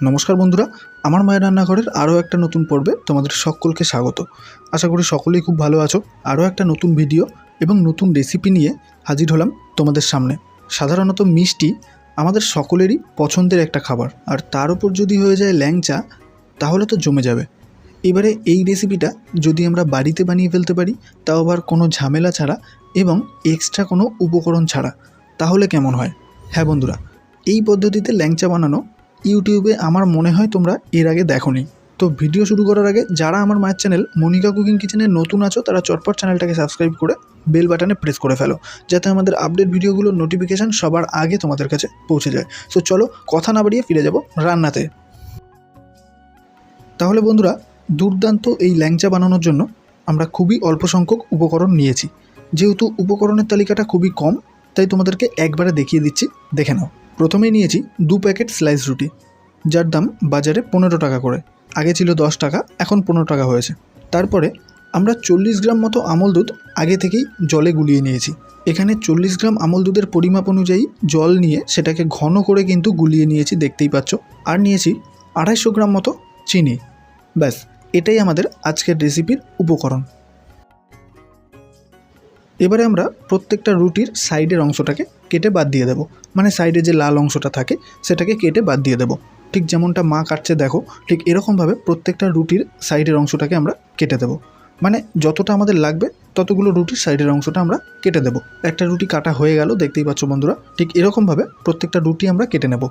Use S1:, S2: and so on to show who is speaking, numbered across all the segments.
S1: নমস্কার বন্ধুরা, আমার মায়ের রান্নাঘরের আরও একটা নতুন পর্বে তোমাদের সকলকে স্বাগত। আশা করি সকলেই খুব ভালো আছো। আরও একটা নতুন ভিডিও এবং নতুন রেসিপি নিয়ে হাজির হলাম তোমাদের সামনে। সাধারণত মিষ্টি আমাদের সকলেরই পছন্দের একটা খাবার। আর তার উপর যদি হয়ে যায় ল্যাংচা, তাহলে তো জমে যাবে। এবারে এই রেসিপিটা যদি আমরা বাড়িতে বানিয়ে ফেলতে পারি, তাও আবার কোনো ঝামেলা ছাড়া এবং এক্সট্রা কোনো উপকরণ ছাড়া, তাহলে কেমন হয়? হ্যাঁ বন্ধুরা, এই পদ্ধতিতে ল্যাংচা বানানো ইউটিউবে আমার মনে হয় তোমরা এর আগে দেখোনি। তো ভিডিও শুরু করার আগে যারা আমার মায়ের চ্যানেল মনিকা কুকিং কিচেনে নতুন আছো, তারা চটপট চ্যানেলটাকে সাবস্ক্রাইব করে বেল বাটনে প্রেস করে ফেলো, যাতে আমাদের আপডেট ভিডিওগুলোর নোটিফিকেশান সবার আগে তোমাদের কাছে পৌঁছে যায়। সো চলো কথা না বাড়িয়ে ফিরে যাব রান্নাতে। তাহলে বন্ধুরা, দুর্দান্ত এই ল্যাংচা বানানোর জন্য আমরা খুবই অল্প সংখ্যক উপকরণ নিয়েছি। যেহেতু উপকরণের তালিকাটা খুবই কম, তাই তোমাদেরকে একবারে দেখিয়ে দিচ্ছি, দেখে নাও। প্রথমেই নিয়েছি দু প্যাকেট স্লাইস রুটি, যার দাম বাজারে পনেরো টাকা করে। আগে ছিল দশ টাকা, এখন পনেরো টাকা হয়েছে। তারপরে আমরা চল্লিশ গ্রাম মতো আমল দুধ আগে থেকেই জলে গুলিয়ে নিয়েছি। এখানে চল্লিশ গ্রাম আমল দুধের পরিমাপ অনুযায়ী জল নিয়ে সেটাকে ঘন করে কিন্তু গুলিয়ে নিয়েছি, দেখতেই পাচ্ছ। আর নিয়েছি আড়াইশো গ্রাম মতো চিনি। ব্যাস, এটাই আমাদের আজকের রেসিপির উপকরণ। এবারে আমরা প্রত্যেকটা রুটির সাইডের অংশটাকে কেটে বাদ দিয়ে দেবো। মানে সাইডে যে লাল অংশটা থাকে, সেটাকে কেটে বাদ দিয়ে দেবো। ঠিক যেমনটা মা কাটছে দেখো, ঠিক এরকমভাবে প্রত্যেকটা রুটির সাইডের অংশটাকে আমরা কেটে দেবো। মানে যতটা আমাদের লাগবে, ততগুলো রুটির সাইডের অংশটা আমরা কেটে দেবো। একটা রুটি কাটা হয়ে গেল, দেখতেই পাচ্ছ বন্ধুরা, ঠিক এরকমভাবে প্রত্যেকটা রুটি আমরা কেটে নেব।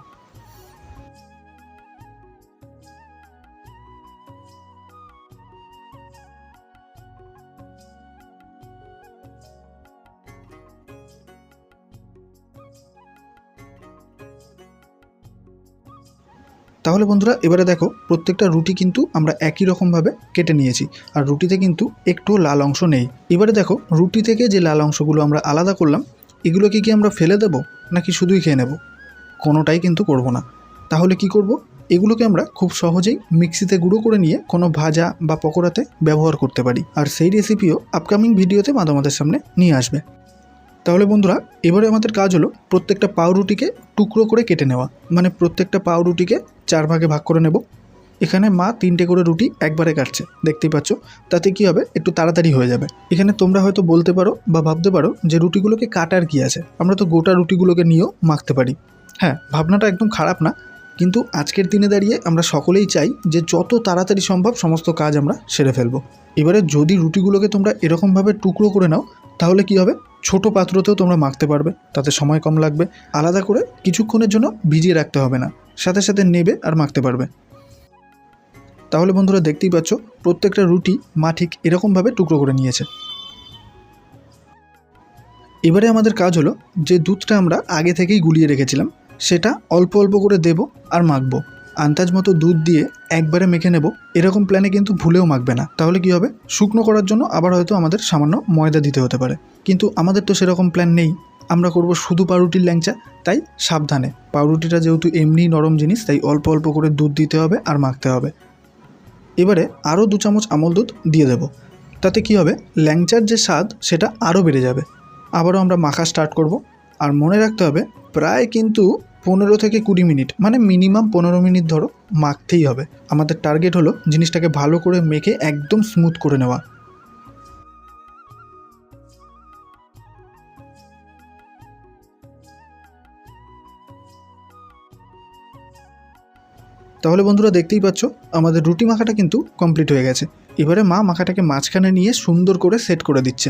S1: তাহলে বন্ধুরা, এবারে দেখো, প্রত্যেকটা রুটি কিন্তু আমরা একই রকমভাবে কেটে নিয়েছি, আর রুটিতে কিন্তু একটুও লাল অংশ নেই। এবারে দেখো, রুটি থেকে যে লাল অংশগুলো আমরা আলাদা করলাম, এগুলোকে কি আমরা ফেলে দেবো, নাকি শুধুই খেয়ে নেব? কোনোটাই কিন্তু করব না। তাহলে কি করব, এগুলোকে আমরা খুব সহজেই মিক্সিতে গুঁড়ো করে নিয়ে কোনো ভাজা বা পকোড়াতে ব্যবহার করতে পারি। আর সেই রেসিপিও আপকামিং ভিডিওতে মাদামাদের সামনে নিয়ে আসবে। তাহলে বন্ধুরা, এবারে আমাদের কাজ হলো প্রত্যেকটা পাউরুটিকে টুকরো করে কেটে নেওয়া। মানে প্রত্যেকটা পাউরুটিকে চার ভাগে ভাগ করে নেব। এখানে মা তিনটে করে রুটি একবারে কাটছে, দেখতেই পাচ্ছ। তাতে কি হবে? একটু তাড়াতাড়ি হয়ে যাবে। এখানে তোমরা হয়তো বলতে পারো বা ভাবতে পারো যে রুটিগুলোকে কাটার কি আছে। আমরা তো গোটা রুটিগুলোকে নিয়েও মাখতে পারি। হ্যাঁ ভাবনাটা একদম খারাপ না। কিন্তু আজকের দিনে দাঁড়িয়ে আমরা সকলেই চাই যে যত তাড়াতাড়ি সম্ভব সমস্ত কাজ আমরা সেরে ফেলব। এবারে যদি রুটিগুলোকে তোমরা এরকমভাবে টুকরো করে নাও, তাহলে কি হবে? ছোট পাত্রতেও তোমরা মাখতে পারবে, তাতে সময় কম লাগবে। আলাদা করে কিছুক্ষণের জন্য ভিজিয়ে রাখতে হবে না, সাথে সাথে নেবে আর মাখতে পারবে। তাহলে বন্ধুরা দেখতেই পাচ্ছ, প্রত্যেকটা রুটি মা ঠিক এরকমভাবে টুকরো করে নিয়েছে। এবারে আমাদের কাজ হলো যে দুধটা আমরা আগে থেকেই গুলিয়ে রেখেছিলাম, সেটা অল্প অল্প করে দেব আর মাখবো। আন্দাজ মতো দুধ দিয়ে একবারে মেখে নেব। এরকম প্ল্যানে কিন্তু ভুলেও মাখবে না। তাহলে কি হবে? শুকনো করার জন্য আবার হয়তো আমাদের সামান্য ময়দা দিতে হতে পারে। কিন্তু আমাদের তো সেরকম প্ল্যান নেই। আমরা করব শুধু পাউরুটির ল্যাংচা, তাই সাবধানে। পাউরুটিটা যেহেতু এমনি নরম জিনিস, তাই অল্প অল্প করে দুধ দিতে হবে আর মাখতে হবে। এবারে আরও দু চামচ আমল দুধ দিয়ে দেব। তাতে কি হবে? ল্যাংচার যে স্বাদ, সেটা আরও বেড়ে যাবে। আবারও আমরা মাখা স্টার্ট করব। আর মনে রাখতে হবে, প্রায় কিন্তু পনেরো থেকে কুড়ি মিনিট মানে মিনিমাম পনেরো মিনিট ধরো, মাখতেই হবে। আমাদের টার্গেট হলো জিনিসটাকে ভালো করে মেখে একদম স্মুথ করে নেওয়া। তাহলে বন্ধুরা দেখতেই পাচ্ছ, আমাদের রুটি মাখাটা কিন্তু কমপ্লিট হয়ে গেছে। এবারে মা মাখাটাকে মাঝখানে নিয়ে সুন্দর করে সেট করে দিচ্ছে।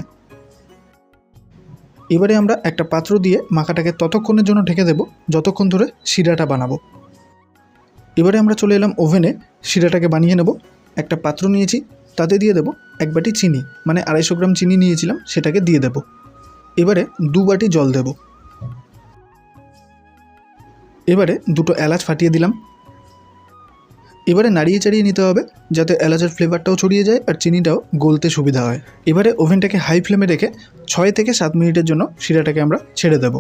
S1: এবারে আমরা একটা পাত্র দিয়ে মাখাটাকে ততক্ষণের জন্য ঢেকে দেব, যতক্ষণ ধরে শিরাটা বানাবো। এবারে আমরা চলে এলাম ওভেনে, শিরাটাকে বানিয়ে নেব। একটা পাত্র নিয়েছি, তাতে দিয়ে দেব এক বাটি চিনি মানে আড়াইশো গ্রাম চিনি নিয়েছিলাম, সেটাকে দিয়ে দেব। এবারে দু বাটি জল দেব। এবারে দুটো এলাচ ফাটিয়ে দিলাম। এবারে নাড়িয়ে চাড়িয়ে নিতে হবে যাতে এলাচের ফ্লেভারটাও ছড়িয়ে যায় আর চিনিটাও গলতে সুবিধা হয়। এবারে ওভেনটাকে হাই ফ্লেমে রেখে ছয় থেকে সাত মিনিটের জন্য শিরাটাকে আমরা ছেড়ে দেব।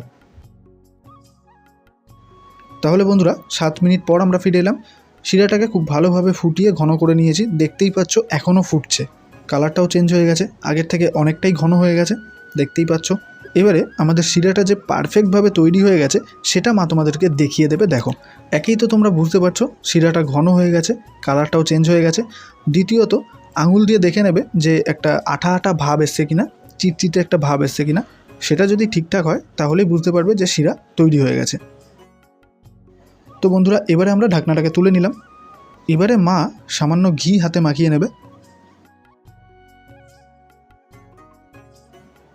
S1: তাহলে বন্ধুরা, সাত মিনিট পর আমরা ফিরে এলাম। শিরাটাকে খুব ভালোভাবে ফুটিয়ে ঘন করে নিয়েছি। দেখতেই পাচ্ছ, এখনও ফুটছে। কালারটাও চেঞ্জ হয়ে গেছে। আগের থেকে অনেকটাই ঘন হয়ে গেছে। দেখতেই পাচ্ছ এবারে আমাদের শিরাটা যে পারফেক্টভাবে তৈরি হয়ে গেছে, সেটা মা তোমাদেরকে দেখিয়ে দেবে, দেখো। একেই তো তোমরা বুঝতে পারছ, শিরাটা ঘন হয়ে গেছে কালারটাও চেঞ্জ হয়ে গেছে। দ্বিতীয়ত, আঙুল দিয়ে দেখে নেবে যে একটা আঠা আঠা ভাব এসছে কিনা, চিটচিটে একটা ভাব এসছে কিনা। সেটা যদি ঠিকঠাক হয়, তাহলেই বুঝতে পারবে যে শিরা তৈরি হয়ে গেছে। তো বন্ধুরা, এবারে আমরা ঢাকনাটাকে তুলে নিলাম। এবারে মা সামান্য ঘি হাতে মাখিয়ে নেবে।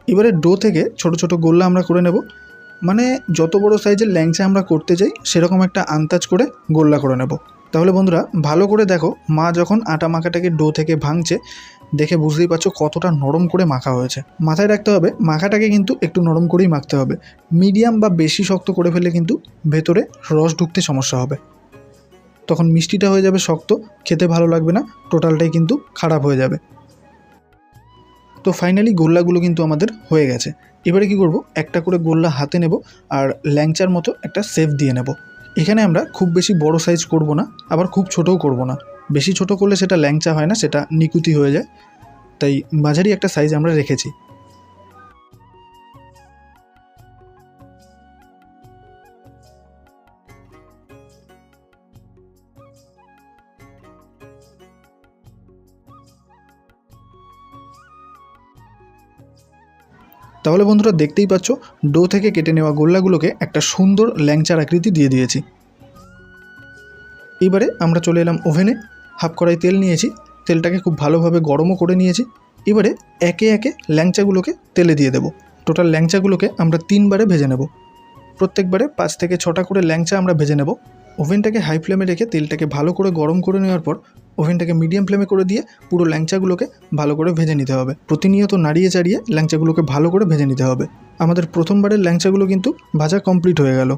S1: এবারে ডো থেকে ছোট ছোট গোল্লা আমরা করে নেব। মানে যত বড় সাইজের ল্যাংচা আমরা করতে চাই, সেরকম একটা আন্দাজ করে গোল্লা করে নেব। তাহলে বন্ধুরা, ভালো করে দেখো, মা যখন আটা মাখাটাকে ডো থেকে ভাঙছে, দেখে বুঝতেই পারছ কতটা নরম করে মাখা হয়েছে। মাথায় রাখতে হবে, মাখাটাকে কিন্তু একটু নরম করেই মাখতে হবে। মিডিয়াম বা বেশি শক্ত করে ফেলে কিন্তু ভেতরে রস ঢুকতে সমস্যা হবে। তখন মিষ্টিটা হয়ে যাবে শক্ত, খেতে ভালো লাগবে না, টোটালটাই কিন্তু খারাপ হয়ে যাবে। তো ফাইনালি গোল্লাগুলো কিন্তু আমাদের হয়ে গেছে। এবারে কি করব? একটা করে গোল্লা হাতে নেব আর ল্যাংচার মতো একটা সেফ দিয়ে নেব। এখানে আমরা খুব বেশি বড় সাইজ করব না, আবার খুব ছোটও করব না। বেশি ছোট করলে সেটা ল্যাংচা হয় না, সেটা নিকুতি হয়ে যায়। তাই মাঝারি একটা সাইজ আমরা রেখেছি। তাহলে বন্ধুরা দেখতেই পাচ্ছ, ডো থেকে কেটে নেওয়া গোল্লাগুলোকে একটা সুন্দর ল্যাংচার আকৃতি দিয়ে দিয়েছি। এবারে আমরা চলে এলাম ওভেনে, হাফ কড়াই তেল নিয়েছি, তেলটাকে খুব ভালোভাবে গরমও করে নিয়েছি। এবারে একে একে ল্যাংচাগুলোকে তেলে দিয়ে দেবো। টোটাল ল্যাংচাগুলোকে আমরা তিনবারে ভেজে নেব। প্রত্যেকবারে পাঁচ থেকে ছটা করে ল্যাংচা আমরা ভেজে নেব। ওভেনটাকে হাই ফ্লেমে রেখে তেলটাকে ভালো করে গরম করে নেওয়ার পর ওভেনটাকে মিডিয়াম ফ্লেমে করে দিয়ে পুরো ল্যাংচাগুলোকে ভালো করে ভেজে নিতে হবে। প্রতিনিয়ত নাড়িয়ে চাড়িয়ে ল্যাংচাগুলোকে ভালো করে ভেজে নিতে হবে। আমাদের প্রথমবারের ল্যাংচাগুলো কিন্তু ভাজা কমপ্লিট হয়ে গেল।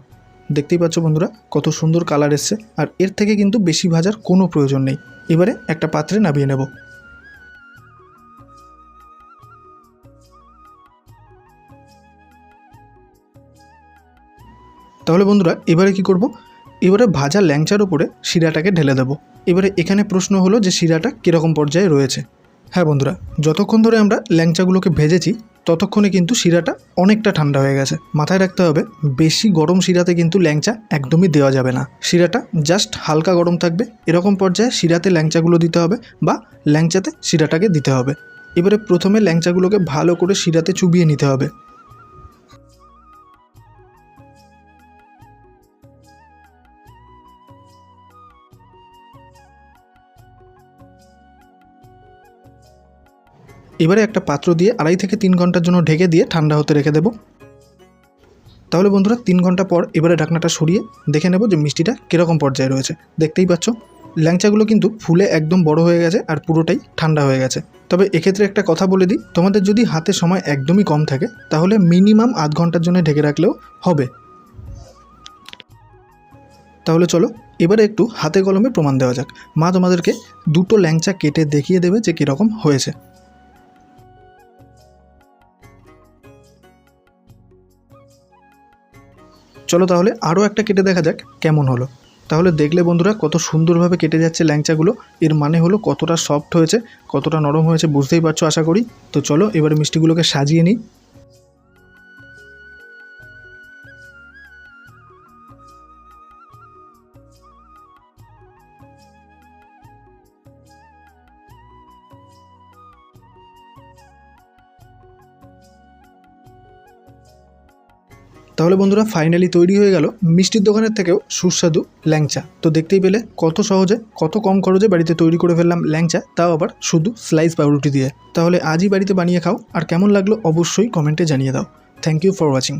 S1: দেখতেই পাচ্ছ বন্ধুরা, কত সুন্দর কালার এসছে আর এর থেকে কিন্তু বেশি ভাজার কোনো প্রয়োজন নেই। এবারে একটা পাত্রে নামিয়ে নেব। তাহলে বন্ধুরা, এবারে কি করব? এবারে ভাজা ল্যাংচার উপরে শিরাটাকে ঢেলে দেবো। এবারে এখানে প্রশ্ন হলো যে শিরাটা কীরকম পর্যায়ে রয়েছে। হ্যাঁ বন্ধুরা, যতক্ষণ ধরে আমরা ল্যাংচাগুলোকে ভেজেছি, ততক্ষণে কিন্তু শিরাটা অনেকটা ঠান্ডা হয়ে গেছে। মাথায় রাখতে হবে, বেশি গরম শিরাতে কিন্তু ল্যাংচা একদমই দেওয়া যাবে না। শিরাটা জাস্ট হালকা গরম থাকবে, এরকম পর্যায়ে শিরাতে ল্যাংচাগুলো দিতে হবে বা ল্যাংচাতে শিরাটাকে দিতে হবে। এবারে প্রথমে ল্যাংচাগুলোকে ভালো করে শিরাতে চুবিয়ে নিতে হবে। এবারে একটা পাত্র দিয়ে আড়াই থেকে তিন ঘণ্টার জন্য ঢেকে দিয়ে ঠান্ডা হতে রেখে দেবো। তাহলে বন্ধুরা, তিন ঘণ্টা পর এবারে ঢাকনাটা সরিয়ে দেখে নেব যে মিষ্টিটা কীরকম পর্যায়ে রয়েছে। দেখতেই পাচ্ছ, ল্যাংচাগুলো কিন্তু ফুলে একদম বড় হয়ে গেছে আর পুরোটাই ঠান্ডা হয়ে গেছে। তবে এক্ষেত্রে একটা কথা বলে দিই, তোমাদের যদি হাতে সময় একদমই কম থাকে, তাহলে মিনিমাম আধ ঘণ্টার জন্য ঢেকে রাখলেও হবে। তাহলে চলো, এবারে একটু হাতে কলমে প্রমাণ দেওয়া যাক। মা তোমাদেরকে দুটো ল্যাংচা কেটে দেখিয়ে দেবে যে কীরকম হয়েছে। চলো তাহলে আরও একটা কেটে দেখা যাক কেমন হলো। তাহলে দেখলে বন্ধুরা কত সুন্দরভাবে কেটে যাচ্ছে ল্যাংচাগুলো। এর মানে হলো কতটা সফট হয়েছে, কতটা নরম হয়েছে বুঝতেই পারছ আশা করি। তো চলো এবার মিষ্টিগুলোকে সাজিয়ে নিই। তাহলে বন্ধুরা ফাইনালি তৈরি হয়ে গেল মিষ্টির দোকানের থেকেও সুস্বাদু ল্যাংচা। তো দেখতেই পেলে কত সহজে, কত কম খরচে বাড়িতে তৈরি করে ফেললাম ল্যাংচা, তাও আবার শুধু স্লাইস পাউরুটি দিয়ে। তাহলে আজই বাড়িতে বানিয়ে খাও, আর কেমন লাগল অবশ্যই কমেন্টে জানিয়ে দাও। Thank you for watching